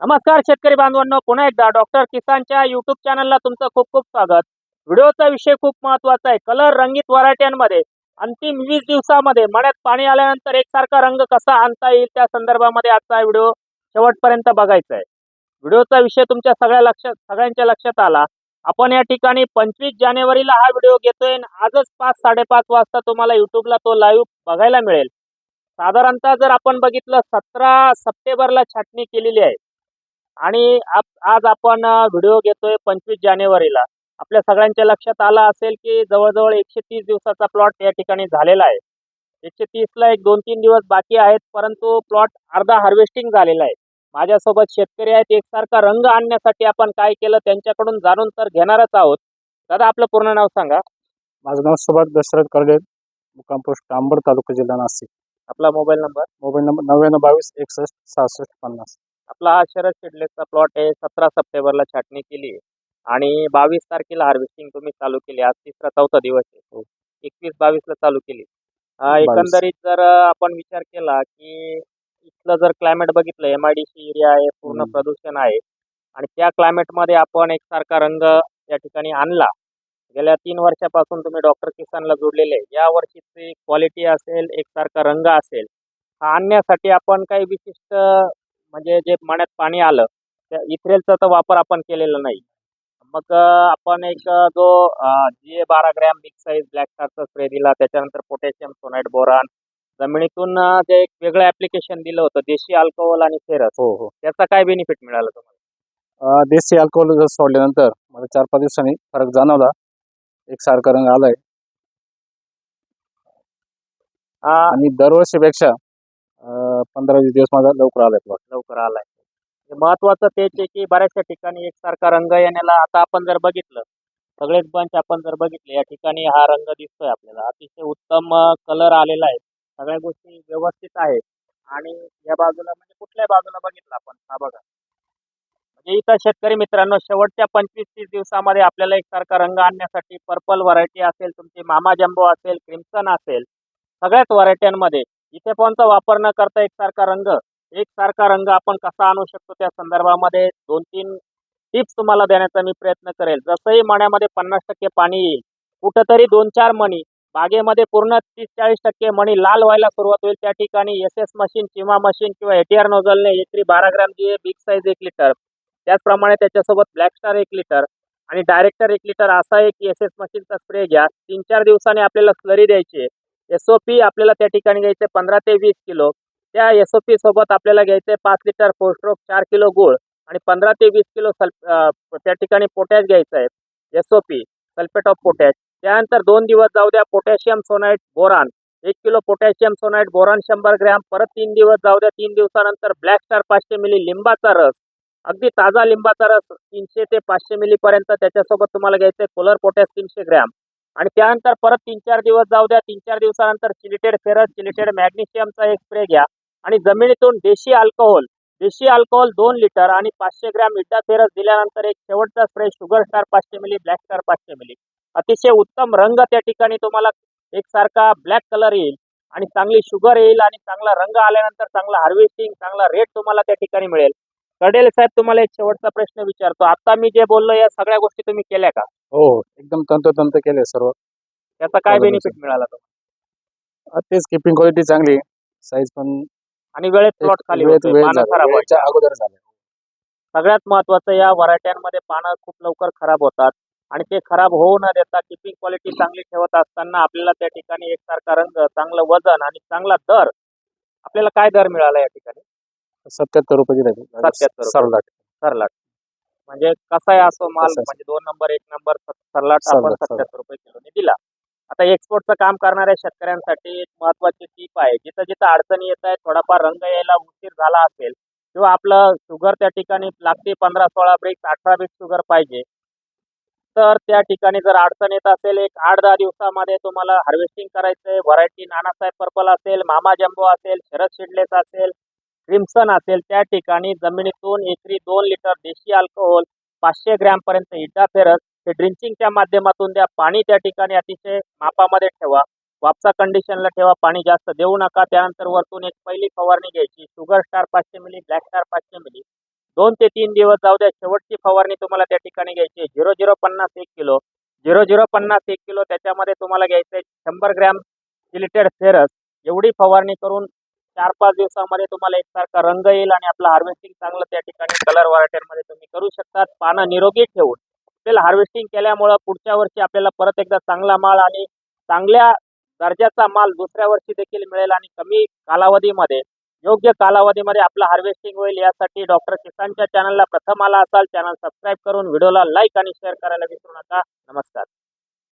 नमस्कार शेतकरी बांधवांनो पुन्हा एकदा डॉक्टर किसानच्या युट्यूब चॅनलला तुमचं खूप खूप स्वागत. व्हिडिओचा विषय खूप महत्त्वाचा आहे. कलर रंगीत व्हरायट्यांमध्ये अंतिम वीस दिवसामध्ये मण्यात पाणी आल्यानंतर एकसारखा रंग कसा आणता येईल त्या संदर्भामध्ये आजचा व्हिडिओ शेवटपर्यंत बघायचा आहे. व्हिडिओचा विषय तुमच्या सगळ्या लक्षात सगळ्यांच्या लक्षात आला. आपण या ठिकाणी पंचवीस जानेवारीला हा व्हिडिओ घेतोय आणि आजच पाच साडेपाच वाजता तुम्हाला युट्यूबला तो लाईव्ह बघायला मिळेल. साधारणतः जर आपण बघितलं सतरा सप्टेंबरला छाटणी केलेली आहे. आणि आप- आज आपण व्हिडिओ घेतोय पंचवीस जानेवारीला. आपल्या सगळ्यांच्या लक्षात आलं असेल की जवळजवळ एकशे तीस दिवसाचा प्लॉट या ठिकाणी झालेला आहे. एकशे तीसला एक दोन तीन दिवस बाकी आहेत परंतु प्लॉट अर्धा हार्वेस्टिंग झालेला आहे. माझ्यासोबत शेतकरी आहेत एकसारखा रंग आणण्यासाठी आपण काय केलं त्यांच्याकडून जाणून तर घेणारच आहोत. दादा आपलं पूर्ण नाव सांगा. माझं नाव सुभाष दशरथ कर्डे मुक्काम पोस्ट अंबड तालुका जिल्हा नाशिक. आपला मोबाईल नंबर? मोबाईल नंबर नव्याण्णव बावीस एकसष्ट सहासष्ट पन्नास. आपला हा शरद शिडलेचा प्लॉट आहे. सतरा सप्टेंबरला छाटणी केली आहे. आणि बावीस तारखेला हार्वेस्टिंग तुम्ही चालू केली. आज तिसरा चौथा दिवस आहे. एकवीस बावीसला चालू केली. अं, एकंदरीत जर आपण विचार केला की इथलं जर क्लायमेट बघितलं M I D C area आहे पूर्ण हम्म. प्रदूषण आहे. आणि त्या क्लायमेटमध्ये आपण एकसारखा रंग या ठिकाणी आणला. गेल्या तीन वर्षापासून तुम्ही डॉक्टर किसानला जोडलेले आहे. या वर्षीची क्वालिटी असेल एकसारखा रंग असेल. हा आणण्यासाठी आपण काही विशिष्ट म्हणजे जे मण्यात पाणी आलं त्या इथ्रेलचा तर वापर आपण केलेला नाही. मग आपण एक जो जी ए बारा ग्रॅम बिग साईज ब्लॅक स्टारचा स्प्रे दिला त्याच्यानंतर पोटॅशियम सोनाईट बोरान जमिनीतून जे एक वेगळं ऍप्लिकेशन दिलं होतं देशी अल्कोहोल आणि फेरस हो हो. त्याचा काय बेनिफिट मिळाला तुम्हाला? देशी अल्कोहोल जर सोडल्यानंतर मला चार पाच दिवसांनी फरक जाणवला. एक सारखा रंग आलाय. आणि दरवर्षीपेक्षा पंधरा वीस दिवस माझा लवकर आलाय प्लॉट लवकर आलाय. हे महत्वाचं तेच आहे की बऱ्याचशा ठिकाणी एकसारखा रंग येण्याला आता आपण जर बघितलं सगळेच बंच आपण जर बघितले या ठिकाणी हा रंग दिसतोय आपल्याला. अतिशय उत्तम कलर आलेला आहे. सगळ्या गोष्टी व्यवस्थित आहेत. आणि या बाजूला म्हणजे कुठल्या बाजूला बघितलं आपण? हा बघा. म्हणजे इथं शेतकरी मित्रांनो शेवटच्या पंचवीस तीस दिवसामध्ये आपल्याला एकसारखा रंग आणण्यासाठी पर्पल व्हरायटी असेल तुमची मामा जम्बो असेल क्रिम्सन असेल सगळ्याच व्हरायट्यांमध्ये इथे फोनचा वापर न करता एकसारखा रंग एकसारखा रंग आपण कसा आणू शकतो त्या संदर्भामध्ये दोन तीन टिप्स तुम्हाला देण्याचा मी प्रयत्न करेल. जसंही मण्यामध्ये पन्नास टक्के पाणी येईल कुठंतरी दोन चार मणी बागेमध्ये पूर्ण तीस चाळीस टक्के मणी लाल व्हायला सुरुवात होईल. त्या ठिकाणी एस एस मशीन चिमा मशीन किंवा एटीआर नोझलने एकरी बारा ग्रॅम जी बिग साईज एक लिटर त्याचप्रमाणे त्याच्यासोबत ब्लॅक स्टार एक लिटर आणि डायरेक्टर एक लिटर असा एक एस एस मशीनचा स्प्रे घ्या. तीन चार दिवसांनी आपल्याला स्लरी द्यायची एस ओ पी आपल्याला त्या ठिकाणी घ्यायचे पंधरा ते वीस किलो. त्या एस ओ पी सोबत आपल्याला घ्यायचे पाच लिटर फोरस्ट्रोक चार किलो गुळ आणि पंधरा ते वीस किलो सल त्या ठिकाणी पोटॅश घ्यायचं आहे. S O P sulphate of potash त्यानंतर दोन दिवस जाऊ द्या पोटॅशियम सोनाईट बोरान एक किलो पोटॅशियम सोनाईट बोरान शंभर ग्रॅम. परत तीन दिवस जाऊ द्या तीन दिवसानंतर ब्लॅक स्टार पाचशे मिली लिंबाचा रस. अगदी ताजा लिंबाचा रस तीनशे ते पाचशे मिली पर्यंत त्याच्यासोबत तुम्हाला घ्यायचं आहे. कोलर पोटॅश तीनशे ग्रॅम. आणि त्यानंतर परत तीन चार दिवस जाऊ द्या तीन चार दिवसानंतर चिलिटेड फेरस चिलिटेड मॅग्नेशियमचा एक स्प्रे घ्या. आणि जमिनीतून देशी अल्कोहोल देशी अल्कोहोल दोन लिटर आणि पाचशे ग्रॅम इटा फेरस दिल्यानंतर एक शेवटचा स्प्रे शुगर स्टार पाचशे मिली ब्लॅक स्टार पाचशे मिली. अतिशय उत्तम रंग त्या ठिकाणी तुम्हाला एकसारखा ब्लॅक कलर येईल आणि चांगली शुगर येईल आणि चांगला रंग आल्यानंतर चांगला हार्वेस्टिंग चांगला रेट तुम्हाला त्या ठिकाणी मिळेल. कडेल साहेब तुम्हाला एक शेवटचा प्रश्न विचारतो. आता मी जे बोललो या सगळ्या गोष्टी तुम्ही केल्या का? हो एकदम तंतोतंत केले सर्व. त्याचा काय बेनिफिट मिळाला तुम्हाला? अं, तेच किपिंग क्वालिटी चांगली साईज पण आणि वेळेत प्लॉट खाली वेळेत होतोय, वेळ पानं झाला. खराब वेळेच्या अगोदर झालं. सगळ्यात महत्वाचं या व्हरायट्यांमध्ये पानं खूप लवकर खराब होतात आणि ते खराब होऊ न देता किपिंग क्वालिटी चांगली ठेवत असताना आपल्याला त्या ठिकाणी एकसारखा रंग चांगलं वजन आणि चांगला दर आपल्याला काय दर मिळाला या ठिकाणी? सत्याहत्तर रुपये दिले 77 रुपये. सरलाट. सरलाट. म्हणजे कसाही असो माल. म्हणजे दोन नंबर एक नंबर स- सरलाट आपण सरलाट, सत्याहत्तर रुपये किलोने दिला. आता एक्सपोर्टचं काम करणाऱ्या शेतकऱ्यांसाठी एक महत्वाची टीप आहे. जिथं जिथं अडचणी येत आहेत थोडाफार रंग यायला उशीर झाला असेल किंवा आपलं शुगर त्या ठिकाणी लागते पंधरा सोळा ब्रिक्स अठरा ब्रिक्स शुगर पाहिजे. तर त्या ठिकाणी जर अडचण येत असेल एक आठ दहा दिवसामध्ये तुम्हाला हार्वेस्टिंग करायचंय. व्हरायटी नानासाहेब पर्पल असेल मामा जम्बो असेल शरद शिडलेस असेल क्रिम्सन असेल त्या ठिकाणी जमिनीतून एकरी दोन लिटर देशी अल्कोहोल पाचशे ग्रॅम पर्यंत फेरस हे ड्रिंचिंगच्या माध्यमातून द्या. पाणी त्या ठिकाणी अतिशय मापामध्ये ठेवा. वापसा कंडिशनला ठेवा. पाणी जास्त देऊ नका. त्यानंतर वरतून एक पहिली फवारणी घ्यायची. शुगर स्टार पाचशे मिली ब्लॅक स्टार पाचशे मिली दोन ते तीन दिवस जाऊ द्या. शेवटची फवारणी तुम्हाला त्या ठिकाणी घ्यायची झिरो झिरो पन्नास एक किलो. झिरो झिरो पन्नास एक किलो त्याच्यामध्ये तुम्हाला घ्यायचं आहे. शंभर ग्रॅम सिलिटेड फेरस एवढी फवारणी करून चार पाच दिवसामध्ये तुम्हाला एकसारखा रंग येईल आणि आपलं हार्वेस्टिंग चांगलं त्या ठिकाणी कलरमध्ये तुम्ही करू शकतात. पानं निरोगी ठेवून. आपल्याला हार्वेस्टिंग केल्यामुळं पुढच्या वर्षी आपल्याला परत एकदा चांगला माल आणि चांगल्या दर्जाचा माल दुसऱ्या वर्षी देखील मिळेल आणि कमी कालावधीमध्ये योग्य कालावधीमध्ये आपलं हार्वेस्टिंग होईल. यासाठी डॉक्टर किसानच्या चॅनलला प्रथम आला असाल चॅनल सबस्क्राईब करून व्हिडिओला लाईक आणि शेअर करायला विसरू नका. नमस्कार.